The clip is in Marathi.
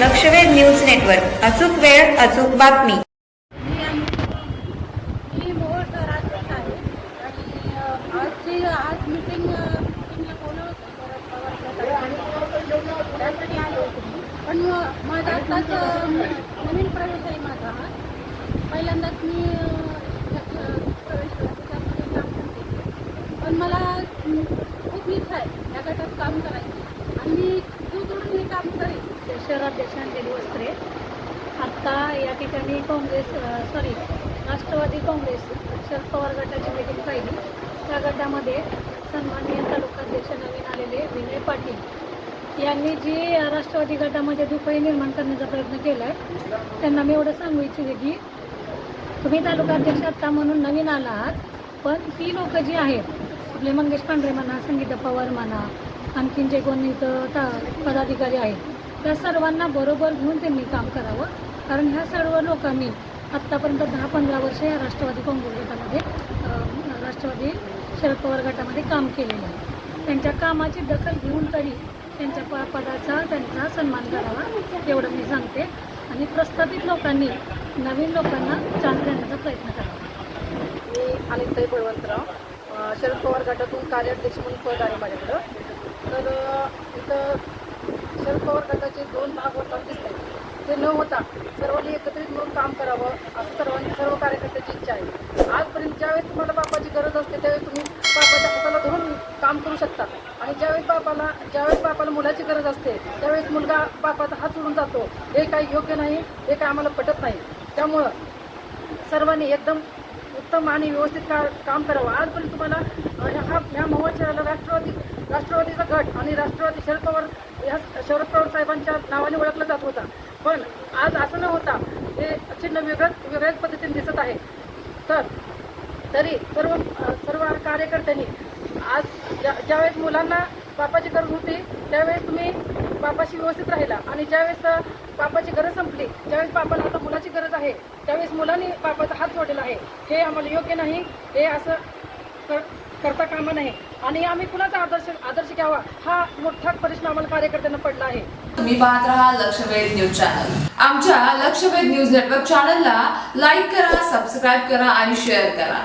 लक्षवेध न्यूज नेटवर्क. अचूक वेळ अचूक बातमी. मी मोहोळ शहरात आहे. आणि आजची आज मीटिंग मीटिंगला बोलवलं शरद पवार त्यासाठी आले होते पण म- माझा आत्ताच अ, नवीन प्रवेश आहे माझा हा. पहिल्यांदाच मी अ, यात, अ, प्रवेश केला त्याच्यामध्ये काम करते पण मला अम, खूप इच्छा आहे या गटात काम करायची आणि मी दूर दूरून हे काम करेन शहराध्यक्ष अंजली वस्त्रे. आत्ता या ठिकाणी Congress sorry Rashtravadi Congress Sharad Pawar गटाची मीटिंग पाहिली. त्या गटामध्ये सन्माननीय तालुकाध्यक्ष नवीन आलेले विनय पाटील यांनी जी राष्ट्रवादी गटामध्ये दुपारी निर्माण करण्याचा प्रयत्न केला आहे त्यांना मी एवढं सांगू इच्छिते की तुम्ही तालुकाध्यक्ष आत्ता म्हणून नवीन आला आहात पण ती लोक जी आहेत आपले मंगेश पांढरे म्हणा संगीता पवार म्हणा आणखीन जे कोणी इथं ता पदाधिकारी आहेत त्या सर्वांना बरोबर घेऊन त्यांनी काम करावं. कारण ह्या सर्व लोकांनी आत्तापर्यंत दहा पंधरा वर्ष या राष्ट्रवादी काँग्रेस गटामध्ये राष्ट्रवादी शरद पवार गटामध्ये काम केलेलं आहे. त्यांच्या कामाची दखल घेऊन तरी त्यांच्या प पदाचा त्यांचा सन्मान करावा एवढं मी सांगते. आणि प्रस्थापित लोकांनी नवीन लोकांना चान्स देण्याचा प्रयत्न करावा. मी अनिताई बळवंतराव शरद पवार गटातून कार्याध्यक्ष म्हणून पद आहे माझ्याकडं. तर इथं शरद पवार गटाचे दोन भाग होतात दिसत आहेत ते न होता सर्वांनी एकत्रित मिळून काम करावं असं सर्वांनी सर्व कार्यकर्त्याची इच्छा आहे. आजपर्यंत ज्यावेळेस तुम्हाला बापाची गरज असते त्यावेळेस तुम्ही बापाच्या हाताला धरून काम करू शकता. आणि ज्यावेळेस बापाला ज्यावेळेस बापाला मुलाची गरज असते त्यावेळेस मुलगा बापाचा हात सोडून जातो. हे काही योग्य नाही हे काही आम्हाला पटत नाही. त्यामुळं सर्वांनी एकदम उत्तम आणि व्यवस्थित का काम करावं. आजपर्यंत तुम्हाला ह्या हा ह्या महोत्सवाला राष्ट्रवादी राष्ट्रवादीचा गट आणि राष्ट्रवादी शरद पवार ह्या शरद पवार साहेबांच्या नावाने ओळखला जात होता. पण आज असं न होता हे चिन्ह वेगळंच वेगळ्याच पद्धतीने दिसत आहे. तर तरी सर्व सर्व कार्यकर्त्यांनी आज ज्या ज्यावेळेस मुलांना बापाची गरज होती त्यावेळेस तुम्ही बापाशी व्यवस्थित राहिला. आणि ज्यावेळेस बापाची गरज संपली ज्यावेळेस बापाला आता मुलाची गरज आहे त्यावेळेस मुलांनी बापाचा हात सोडलेला आहे. हे आम्हाला योग्य नाही. हे असं करता कामा नये. आणि आम्ही कुणाचा आदर्श आदर्श घ्यावा? हा मोठा प्रश्न आम्हाला कार्यकर्त्यांना पडला आहे. तुम्ही पाहत राहा लक्षवेध न्यूज चॅनल. आमच्या लक्षवेध न्यूज नेटवर्क चॅनलला लाईक करा सबस्क्राईब करा आणि शेअर करा.